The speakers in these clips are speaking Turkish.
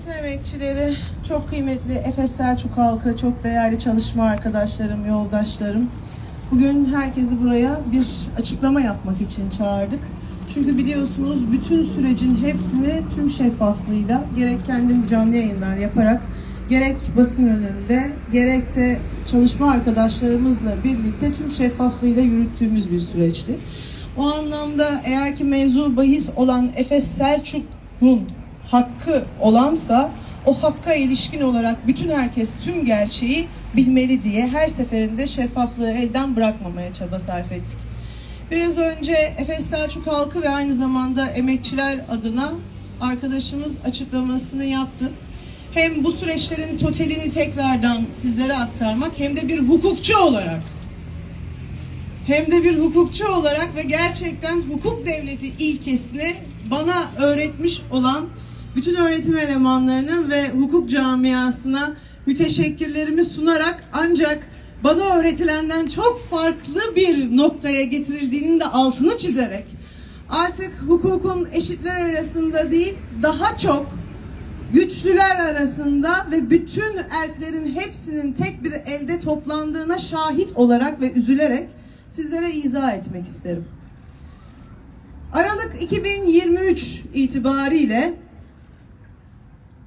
Basın emekçileri, çok kıymetli Efes Selçuk halkı, çok değerli çalışma arkadaşlarım, yoldaşlarım. Bugün herkesi buraya bir açıklama yapmak için çağırdık. Çünkü biliyorsunuz bütün sürecin hepsini tüm şeffaflığıyla gerek kendim canlı yayınlar yaparak gerek basın önünde gerek de çalışma arkadaşlarımızla birlikte tüm şeffaflığıyla yürüttüğümüz bir süreçti. O anlamda eğer ki mevzu bahis olan Efes Selçuk'un hakkı olansa o hakka ilişkin olarak bütün herkes tüm gerçeği bilmeli diye her seferinde şeffaflığı elden bırakmamaya çaba sarf ettik. Biraz önce Efes Selçuk halkı ve aynı zamanda emekçiler adına arkadaşımız açıklamasını yaptı. Hem bu süreçlerin totalini tekrardan sizlere aktarmak hem de bir hukukçu olarak hem de bir hukukçu olarak ve gerçekten hukuk devleti ilkesini bana öğretmiş olan bütün öğretim elemanlarının ve hukuk camiasına müteşekkirlerimi sunarak ancak bana öğretilenden çok farklı bir noktaya getirildiğinin de altını çizerek artık hukukun eşitler arasında değil daha çok güçlüler arasında ve bütün erklerin hepsinin tek bir elde toplandığına şahit olarak ve üzülerek sizlere izah etmek isterim. Aralık 2023 itibariyle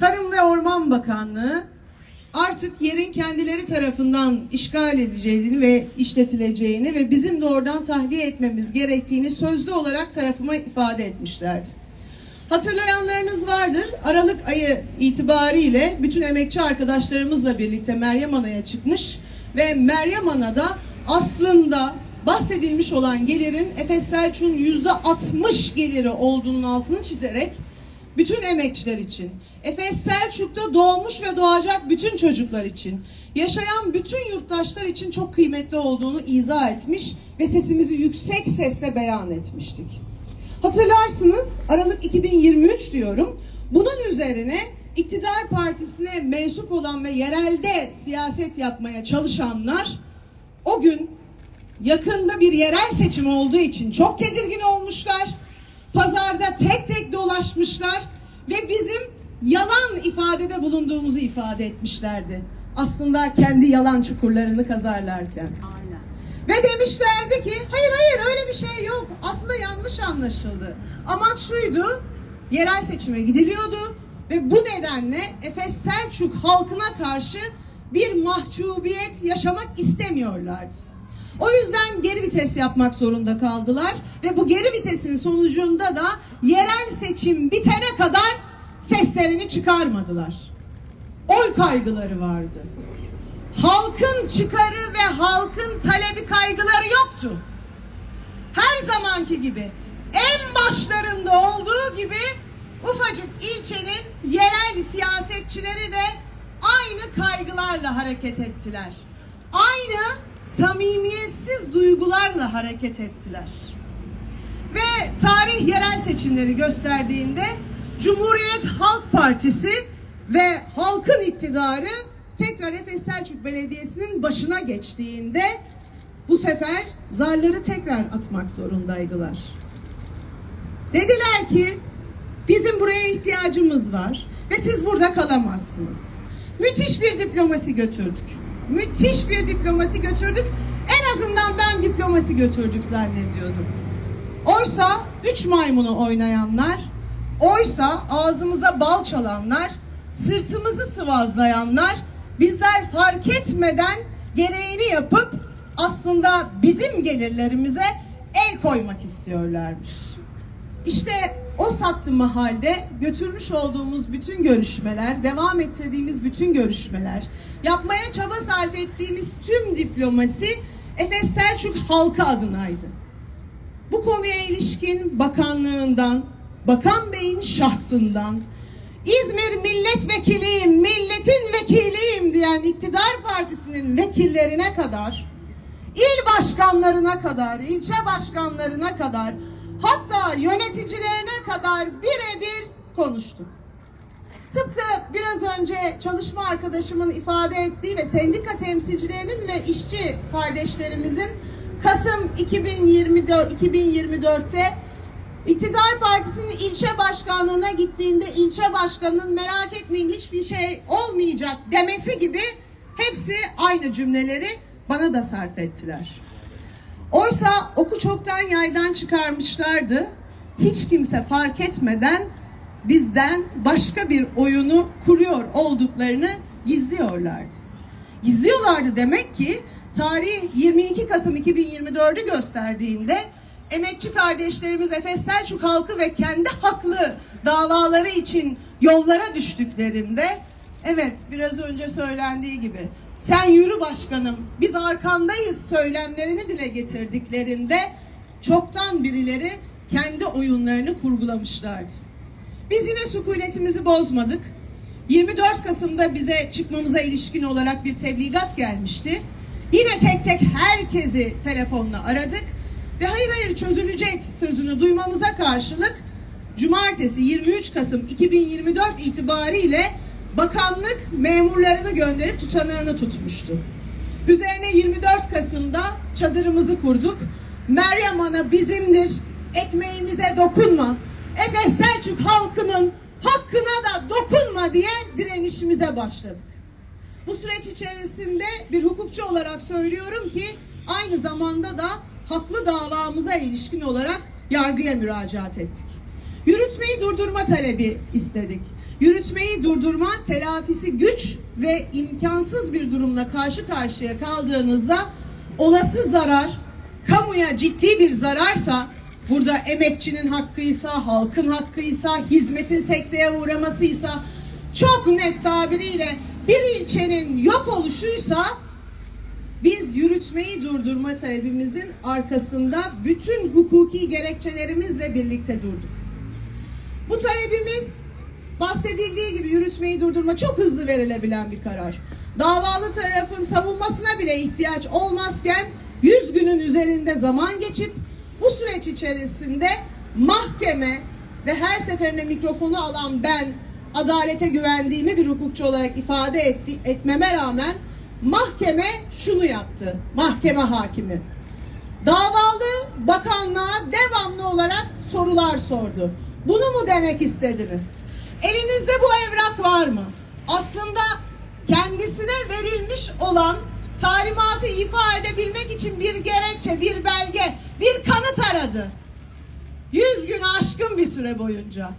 Tarım ve Orman Bakanlığı artık yerin kendileri tarafından işgal edileceğini ve işletileceğini ve bizim de oradan tahliye etmemiz gerektiğini sözlü olarak tarafıma ifade etmişlerdi. Hatırlayanlarınız vardır. Aralık ayı itibariyle bütün emekçi arkadaşlarımızla birlikte Meryem Ana'ya çıkmış ve Meryem Ana'da aslında bahsedilmiş olan gelirin Efes Selçuk'un yüzde 60 geliri olduğunun altını çizerek bütün emekçiler için, Efes Selçuk'ta doğmuş ve doğacak bütün çocuklar için, yaşayan bütün yurttaşlar için çok kıymetli olduğunu izah etmiş ve sesimizi yüksek sesle beyan etmiştik. Hatırlarsınız Aralık 2023 diyorum. Bunun üzerine iktidar partisine mensup olan ve yerelde siyaset yapmaya çalışanlar o gün yakında bir yerel seçim olduğu için çok tedirgin olmuşlar. Pazarda tek tek dolaşmışlar ve bizim yalan ifadede bulunduğumuzu ifade etmişlerdi. Aslında kendi yalan çukurlarını kazarlarken. Ve demişlerdi ki hayır hayır öyle bir şey yok. Aslında yanlış anlaşıldı. Amaç şuydu. Yerel seçime gidiliyordu ve bu nedenle Efes Selçuk halkına karşı bir mahcubiyet yaşamak istemiyorlardı. O yüzden geri vites yapmak zorunda kaldılar ve bu geri vitesin sonucunda da yerel seçim bitene kadar seslerini çıkarmadılar. Oy kaygıları vardı halkın çıkarı ve halkın talebi kaygıları yoktu. Her zamanki gibi en başlarında olduğu gibi ufacık ilçenin yerel siyasetçileri de aynı kaygılarla hareket ettiler. Aynı samimiyetsiz duygularla hareket ettiler. Ve tarih yerel seçimleri gösterdiğinde Cumhuriyet Halk Partisi ve halkın iktidarı tekrar Efes Selçuk Belediyesi'nin başına geçtiğinde bu sefer zarları tekrar atmak zorundaydılar. Dediler ki bizim buraya ihtiyacımız var ve siz burada kalamazsınız. Müthiş bir diplomasi götürdük. Müthiş bir diplomasi götürdük. En azından ben diplomasi götürdük zannediyordum. Oysa üç maymunu oynayanlar, oysa ağzımıza bal çalanlar, sırtımızı sıvazlayanlar bizler fark etmeden gereğini yapıp aslında bizim gelirlerimize el koymak istiyorlarmış. İşte o sattı mahalde götürmüş olduğumuz bütün görüşmeler, devam ettirdiğimiz bütün görüşmeler, yapmaya çaba sarf ettiğimiz tüm diplomasi Efes Selçuk halkı adınaydı. Bu konuya ilişkin bakanlığından, Bakan Bey'in şahsından, İzmir milletvekiliyim, milletin vekiliyim diyen iktidar partisinin vekillerine kadar, il başkanlarına kadar, ilçe başkanlarına kadar, hatta yöneticilerine kadar birebir konuştuk. Tıpkı biraz önce çalışma arkadaşımın ifade ettiği ve sendika temsilcilerinin ve işçi kardeşlerimizin Kasım 2024 2024'te İktidar Partisi'nin ilçe başkanlığına gittiğinde ilçe başkanının merak etmeyin hiçbir şey olmayacak demesi gibi hepsi aynı cümleleri bana da sarf ettiler. Oysa oku çoktan yaydan çıkarmışlardı. Hiç kimse fark etmeden bizden başka bir oyunu kuruyor olduklarını gizliyorlardı. Gizliyorlardı demek ki tarih 22 Kasım 2024'ü gösterdiğinde emekçi kardeşlerimiz Efes Selçuk halkı ve kendi haklı davaları için yollara düştüklerinde evet biraz önce söylendiği gibi sen yürü başkanım biz arkandayız söylemlerini dile getirdiklerinde çoktan birileri kendi oyunlarını kurgulamışlardı. Biz yine sükunetimizi bozmadık. 24 Kasım'da bize çıkmamıza ilişkin olarak bir tebligat gelmişti. Yine tek tek herkesi telefonla aradık ve hayır hayır çözülecek sözünü duymamıza karşılık Cumartesi 23 Kasım 2024 itibariyle bakanlık memurlarını gönderip tutanağını tutmuştu. Üzerine 24 Kasım'da çadırımızı kurduk. Meryem Ana bizimdir, ekmeğimize dokunma. Efes Selçuk halkının hakkına da dokunma diye direnişimize başladık. Bu süreç içerisinde bir hukukçu olarak söylüyorum ki aynı zamanda da haklı davamıza ilişkin olarak yargıya müracaat ettik. Yürütmeyi durdurma talebi istedik. Yürütmeyi durdurma telafisi güç ve imkansız bir durumla karşı karşıya kaldığınızda olası zarar kamuya ciddi bir zararsa burada emekçinin hakkıysa, halkın hakkıysa, hizmetin sekteye uğramasıysa çok net tabiriyle bir ilçenin yok oluşuysa biz yürütmeyi durdurma talebimizin arkasında bütün hukuki gerekçelerimizle birlikte durduk. Bu talebimiz bahsedildiği gibi yürütmeyi durdurma çok hızlı verilebilen bir karar. Davalı tarafın savunmasına bile ihtiyaç olmazken 100 günün üzerinde zaman geçip bu süreç içerisinde mahkeme ve her seferinde mikrofonu alan ben adalete güvendiğimi bir hukukçu olarak ifade etti, etmeme rağmen mahkeme şunu yaptı. Mahkeme hakimi. Davalı bakanlığa devamlı olarak sorular sordu. Bunu mu demek istediniz? Elinizde bu evrak var mı? Aslında kendisine verilmiş olan talimatı ifa edebilmek için bir gerekçe, bir belge, bir kanıt aradı. Yüz gün aşkın bir süre boyunca.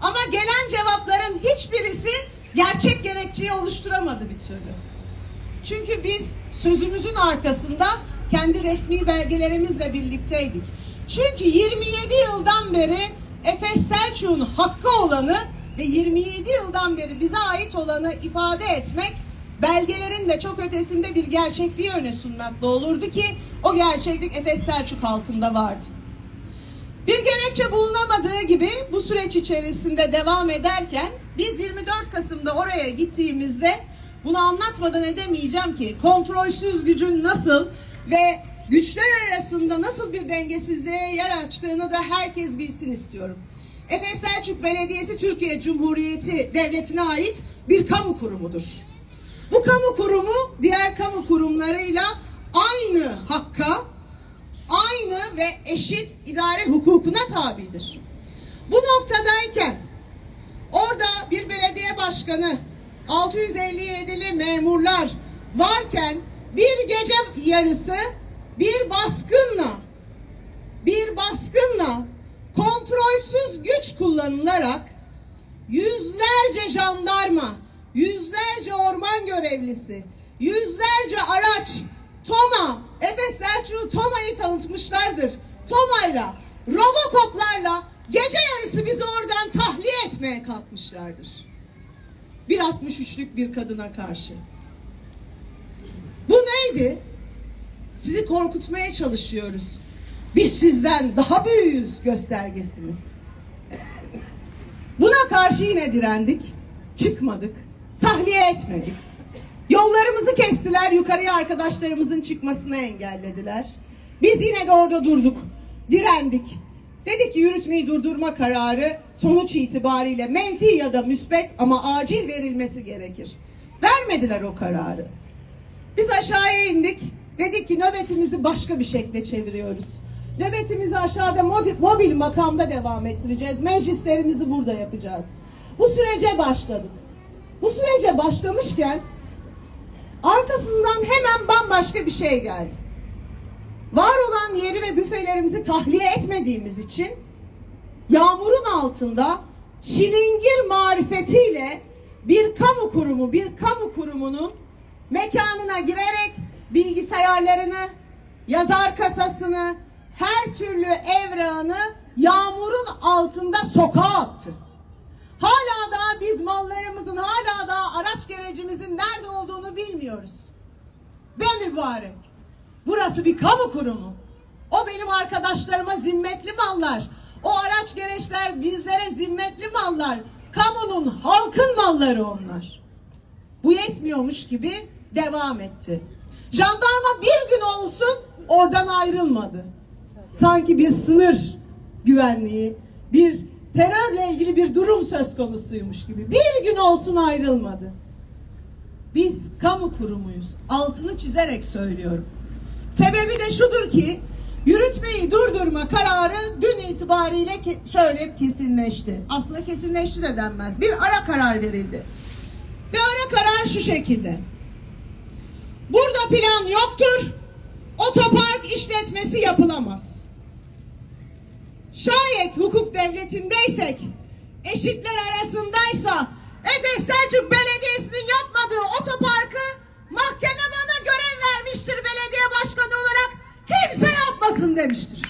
Ama gelen cevapların hiçbirisi gerçek gerekçeyi oluşturamadı bir türlü. Çünkü biz sözümüzün arkasında kendi resmi belgelerimizle birlikteydik. Çünkü 27 yıldan beri Efes Selçuk'un hakkı olanı ve 27 yıldan beri bize ait olanı ifade etmek belgelerin de çok ötesinde bir gerçekliği öne sunmakla olurdu ki o gerçeklik Efes Selçuk halkında vardı. Bir gerekçe bulunamadığı gibi bu süreç içerisinde devam ederken biz 24 Kasım'da oraya gittiğimizde bunu anlatmadan edemeyeceğim ki kontrolsüz gücün nasıl ve güçler arasında nasıl bir dengesizliğe yer açtığını da herkes bilsin istiyorum. Efes Selçuk Belediyesi Türkiye Cumhuriyeti Devleti'ne ait bir kamu kurumudur. Bu kamu kurumu diğer kamu kurumlarıyla aynı hakka, aynı ve eşit idare hukukuna tabidir. Bu noktadayken orada bir belediye başkanı, 657'li memurlar varken bir gece yarısı bir baskınla bir baskınla kontrolsüz güç kullanılarak yüzlerce jandarma, yüzlerce orman görevlisi, yüzlerce araç, Toma, Efes Selçuk'u Toma'yı tanıtmışlardır. Toma'yla, Robocop'larla gece yarısı bizi oradan tahliye etmeye kalkmışlardır. Bir 63'lük bir kadına karşı. Bu neydi? Sizi korkutmaya çalışıyoruz. Biz sizden daha büyüğüz göstergesini. Buna karşı yine direndik. Çıkmadık. Tahliye etmedik. Yollarımızı kestiler. Yukarıya arkadaşlarımızın çıkmasını engellediler. Biz yine de orada durduk. Direndik. Dedik ki yürütmeyi durdurma kararı sonuç itibariyle menfi ya da müsbet ama acil verilmesi gerekir. Vermediler o kararı. Biz aşağıya indik. Dedik ki nöbetimizi başka bir şekle çeviriyoruz. Nöbetimizi aşağıda mobil makamda devam ettireceğiz. Meclislerimizi burada yapacağız. Bu sürece başladık. Bu sürece başlamışken arkasından hemen bambaşka bir şey geldi. Var olan yeri ve büfelerimizi tahliye etmediğimiz için yağmurun altında çilingir marifetiyle bir kamu kurumu, bir kamu kurumunun mekanına girerek bilgisayarlarını, yazar kasasını, her türlü evrağını yağmurun altında sokağa attı. Hala daha biz mallarımızın, hala daha araç gerecimizin nerede olduğunu bilmiyoruz. Be mübarek. Burası bir kamu kurumu. O benim arkadaşlarıma zimmetli mallar. O araç gereçler bizlere zimmetli mallar. Kamunun, halkın malları onlar. Bu yetmiyormuş gibi devam etti. Jandarma bir gün olsun oradan ayrılmadı. Sanki bir sınır güvenliği, bir terörle ilgili bir durum söz konusuymuş gibi. Bir gün olsun ayrılmadı. Biz kamu kurumuyuz. Altını çizerek söylüyorum. Sebebi de şudur ki yürütmeyi durdurma kararı dün itibariyle ke- şöyle kesinleşti. Aslında kesinleşti de denmez. Bir ara karar verildi. Ve ara karar şu şekilde. Burada plan yoktur. Otopark işletmesi yapılamaz. Şayet hukuk devletindeysek, eşitler arasındaysa Efes Selçuk Belediyesi'nin yapmadığı otoparkı mahkeme bana görev vermiştir belediye başkanı olarak. Kimse yapmasın demiştir.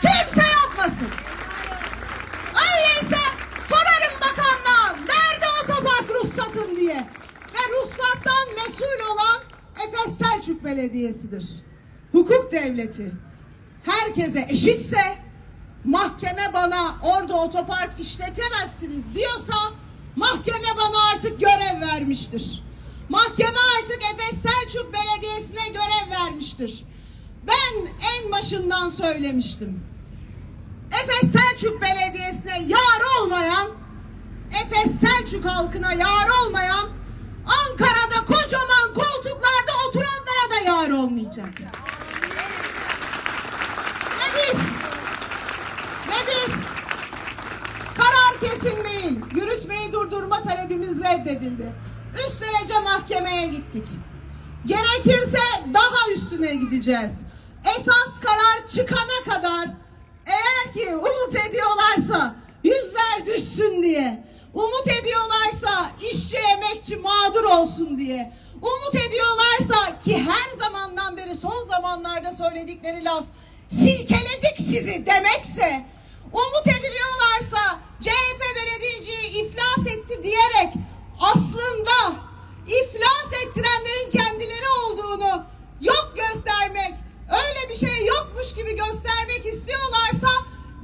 Kimse yapmasın. Öyleyse sorarım bakanlığa nerede otopark ruhsatım diye. Ve ruhsattan mesul olan Efes Selçuk Belediyesi'dir. Hukuk devleti herkese eşitse mahkeme bana orada otopark işletemezsiniz diyorsa mahkeme bana artık görev vermiştir. Mahkeme artık Efes Selçuk Belediyesi'ne görev vermiştir. Ben en başından söylemiştim. Efes Selçuk Belediyesi'ne yar olmayan, Efes Selçuk halkına yar olmayan, Ankara'da kocaman koltuklarda oturanlara da yar olmayacak. Ve biz, ve biz karar kesin değil. Yürütmeyi durdurma talebimiz reddedildi. Üst derece mahkemeye gittik. Gerekirse daha üstüne gideceğiz. Esas karar çıkana kadar eğer ki umut ediyorlarsa yüzler düşsün diye, umut ediyorlarsa işçi emekçi mağdur olsun diye, umut ediyorlarsa ki her zamandan beri son zamanlarda söyledikleri laf silkeledik sizi demekse, umut ediliyorlarsa CHP belediyeciyi iflas etti diyerek aslında iflas ettirenlerin kendileri olduğunu yok göstermek, öyle bir şey yokmuş gibi göstermek istiyorlarsa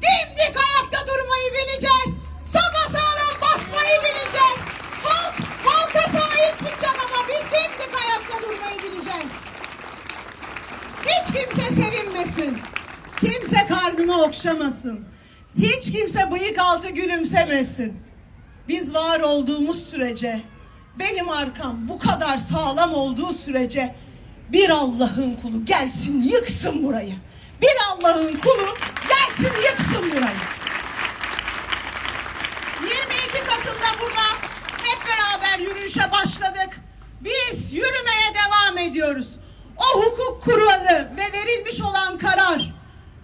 dimdik ayakta durmayı bileceğiz. Sapasağlam basmayı bileceğiz. Halk, halka sahip çıkacak ama biz dimdik ayakta durmayı bileceğiz. Hiç kimse sevinmesin. Kimse karnını okşamasın. Kimse bıyık altı gülümsemesin. Biz var olduğumuz sürece, benim arkam bu kadar sağlam olduğu sürece bir Allah'ın kulu gelsin yıksın burayı. Bir Allah'ın kulu gelsin yıksın burayı. 22 Kasım'da burada hep beraber yürüyüşe başladık. Biz yürümeye devam ediyoruz. O hukuk kuralı ve verilmiş olan karar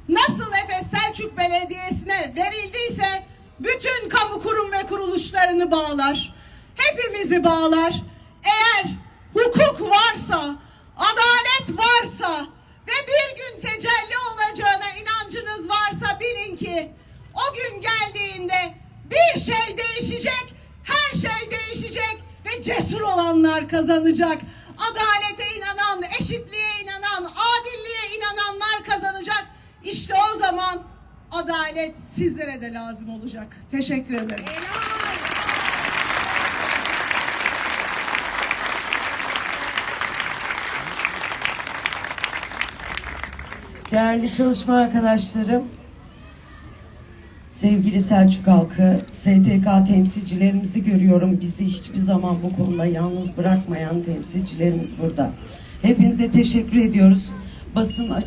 nasıl Efes Selçuk Belediyesi'ne verildiyse bütün kamu kurum ve kuruluşlarını bağlar. Hepimizi bağlar. Eğer hukuk varsa, adalet varsa ve bir gün tecelli olacağına inancınız varsa bilin ki o gün geldiğinde bir şey değişecek, her şey değişecek ve cesur olanlar kazanacak. Adalete inanan, eşitliğe inanan, adilliğe inananlar kazanacak. İşte o zaman adalet sizlere de lazım olacak. Teşekkür ederim. Değerli çalışma arkadaşlarım, sevgili Selçuk halkı, STK temsilcilerimizi görüyorum. Bizi hiçbir zaman bu konuda yalnız bırakmayan temsilcilerimiz burada. Hepinize teşekkür ediyoruz. Basın açık